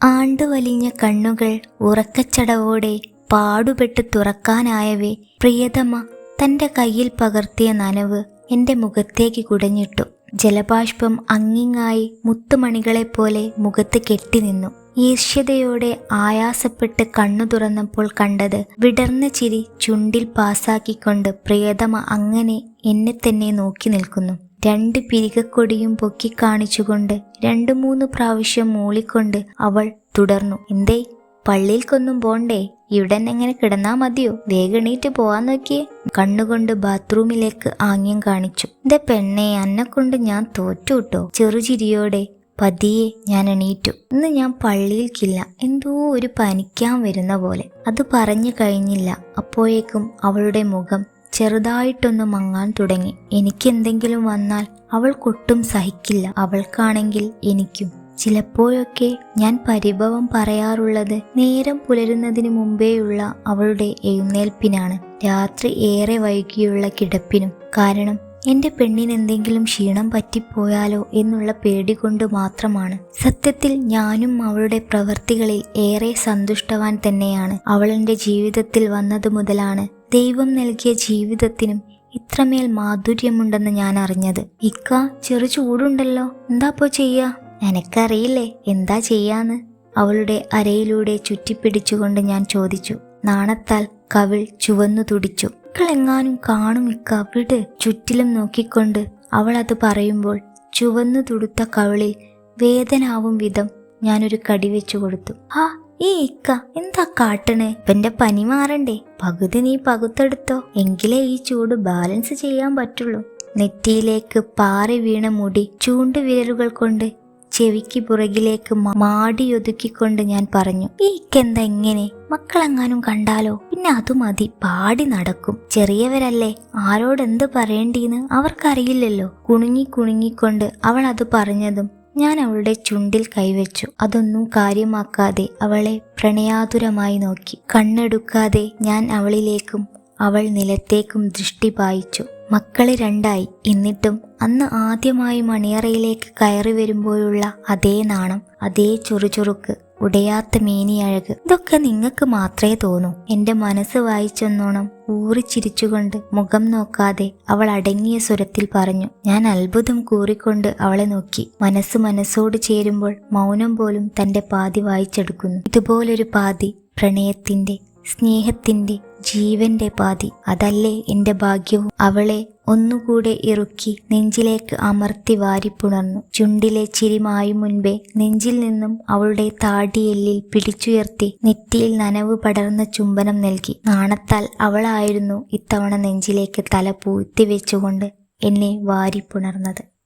ആണ്ടുവലിഞ്ഞ കണ്ണുകൾ ഉറക്കച്ചടവോടെ പാടുപെട്ട് തുറക്കാനായവേ പ്രിയതമ തന്റെ കയ്യിൽ പകർത്തിയ നനവ് എന്റെ മുഖത്തേക്ക് കുടഞ്ഞിട്ടു. ജലബാഷ്പം അങ്ങിങ്ങായി മുത്തുമണികളെപ്പോലെ മുഖത്ത് കെട്ടിനിന്നു ഈർഷ്യതയോടെ ആയാസപ്പെട്ട് കണ്ണു തുറന്നപ്പോൾ കണ്ടത് വിടർന്ന ചിരി ചുണ്ടിൽ പാസാക്കിക്കൊണ്ട് പ്രിയതമ അങ്ങനെ എന്നെ തന്നെ നോക്കി നിൽക്കുന്നു. രണ്ട് പിരികക്കൊടിയും പൊക്കി കാണിച്ചുകൊണ്ട് രണ്ടു മൂന്ന് പ്രാവശ്യം മൂളിക്കൊണ്ട് അവൾ തുടർന്നു. എന്തേ പള്ളിയിൽക്കൊന്നും പോണ്ടേ? ഇവിടെ എങ്ങനെ കിടന്നാ മതിയോ? വേഗണീറ്റ് പോവാൻ നോക്കിയേ. കണ്ണുകൊണ്ട് ബാത്റൂമിലേക്ക് ആംഗ്യം കാണിച്ചു. എന്റെ പെണ്ണെ അന്നെ കൊണ്ട് ഞാൻ തോറ്റുട്ടോ? ചെറുചിരിയോടെ പതിയെ ഞാൻ എണീറ്റു. ഇന്ന് ഞാൻ പള്ളിയിൽക്കില്ല. എന്തോ ഒരു പനിക്കാൻ വരുന്ന പോലെ. അത് പറഞ്ഞു കഴിഞ്ഞില്ല. അപ്പോഴേക്കും അവളുടെ മുഖം ചെറുതായിട്ടൊന്ന് മങ്ങാൻ തുടങ്ങി. എനിക്കെന്തെങ്കിലും വന്നാൽ അവൾക്കൊട്ടും സഹിക്കില്ല. അവൾക്കാണെങ്കിൽ എനിക്കും. ചിലപ്പോഴൊക്കെ ഞാൻ പരിഭവം പറയാറുള്ളത് നേരം പുലരുന്നതിന് മുമ്പേയുള്ള അവളുടെ എഴുന്നേൽപ്പിനാണ്. രാത്രി ഏറെ വൈകിയുള്ള കിടപ്പിനും. കാരണം എന്റെ പെണ്ണിന് എന്തെങ്കിലും ക്ഷീണം പറ്റിപ്പോയാലോ എന്നുള്ള പേടി കൊണ്ട് മാത്രമാണ്. സത്യത്തിൽ ഞാനും അവളുടെ പ്രവൃത്തികളിൽ ഏറെ സന്തുഷ്ടവാൻ തന്നെയാണ്. അവളെന്റെ ജീവിതത്തിൽ വന്നതു മുതലാണ് ദൈവം നൽകിയ ജീവിതത്തിനും ഇത്രമേൽ മാധുര്യമുണ്ടെന്ന് ഞാൻ അറിഞ്ഞത്. ഇക്ക ചെറു ചൂടുണ്ടല്ലോ. എന്താപ്പോ ചെയ്യാ? എനക്കറിയില്ലേ എന്താ ചെയ്യാന്ന്? അവളുടെ അരയിലൂടെ ചുറ്റിപ്പിടിച്ചുകൊണ്ട് ഞാൻ ചോദിച്ചു. നാണത്താൽ കവിൾ ചുവന്നു തുടിച്ചു. മക്കളെങ്ങാനും കാണും ഇക്ക വിട്. ചുറ്റിലും നോക്കിക്കൊണ്ട് അവൾ അത് പറയുമ്പോൾ ചുവന്നു തുടുത്ത കവിളിൽ വേദനാവും വിധം ഞാനൊരു കടി വെച്ചു കൊടുത്തു. ആ ഈ ഇക്ക എന്താ കാട്ടണേ? ഇവന്റെ പനി മാറണ്ടേ. പകുതി നീ പകുത്തെടുത്തോ. എങ്കിലേ ഈ ചൂട് ബാലൻസ് ചെയ്യാൻ പറ്റുള്ളൂ. നെറ്റിയിലേക്ക് പാറി വീണ മുടി ചൂണ്ടുവിരലുകൾ കൊണ്ട് ചെവിക്ക് പുറകിലേക്ക് മാടിയൊതുക്കിക്കൊണ്ട് ഞാൻ പറഞ്ഞു ഈ ഇക്കെന്താ എങ്ങനെ മക്കളെങ്ങാനും കണ്ടാലോ? പിന്നെ അത് മതി പാടി നടക്കും. ചെറിയവരല്ലേ ആരോടെന്ത് പറയേണ്ടീന്ന് അവർക്കറിയില്ലല്ലോ. കുണുങ്ങി കുണുങ്ങിക്കൊണ്ട് അവൾ അത് പറഞ്ഞതും ഞാൻ അവളുടെ ചുണ്ടിൽ കൈവച്ചു. അതൊന്നും കാര്യമാക്കാതെ അവളെ പ്രണയാതുരമായി നോക്കി. കണ്ണെടുക്കാതെ ഞാൻ അവളിലേക്കും അവൾ നിലത്തേക്കും ദൃഷ്ടി പായിച്ചു. മക്കളെ രണ്ടായി. എന്നിട്ടും അന്ന് ആദ്യമായി മണിയറയിലേക്ക് കയറി വരുമ്പോഴുള്ള അതേ നാണം അതേ ചുറുചുറുക്ക് ഉടയാത്ത മേനിയഴക്. ഇതൊക്കെ നിങ്ങൾക്ക് മാത്രമേ തോന്നൂ. എന്റെ മനസ്സ് വായിച്ചെന്നോണം. ഊറിച്ചിരിച്ചുകൊണ്ട് മുഖം നോക്കാതെ അവൾ അടങ്ങിയ സ്വരത്തിൽ പറഞ്ഞു. ഞാൻ അത്ഭുതം കൂറിക്കൊണ്ട് അവളെ നോക്കി. മനസ്സ് മനസ്സോട് ചേരുമ്പോൾ മൗനം പോലും തന്റെ പാതി വായിച്ചെടുക്കുന്നു. ഇതുപോലൊരു പാതി പ്രണയത്തിന്റെ സ്നേഹത്തിന്റെ ജീവന്റെ പാതി. അതല്ലേ എന്റെ ഭാഗ്യവും? അവളെ ഒന്നുകൂടെ ഇറുക്കി നെഞ്ചിലേക്ക് അമർത്തി വാരിപ്പുണർന്നു ചുണ്ടിലെ ചിരിമായി മായും മുൻപേ നെഞ്ചിൽ നിന്നും അവളുടെ താടിയെല്ലിൽ പിടിച്ചുയർത്തി നെറ്റിയിൽ നനവ് പടർന്ന ചുംബനം നൽകി. നാണത്താൽ അവളായിരുന്നു ഇത്തവണ നെഞ്ചിലേക്ക് തല പൂത്തി വെച്ചുകൊണ്ട് എന്നെ വാരിപ്പുണർന്നത്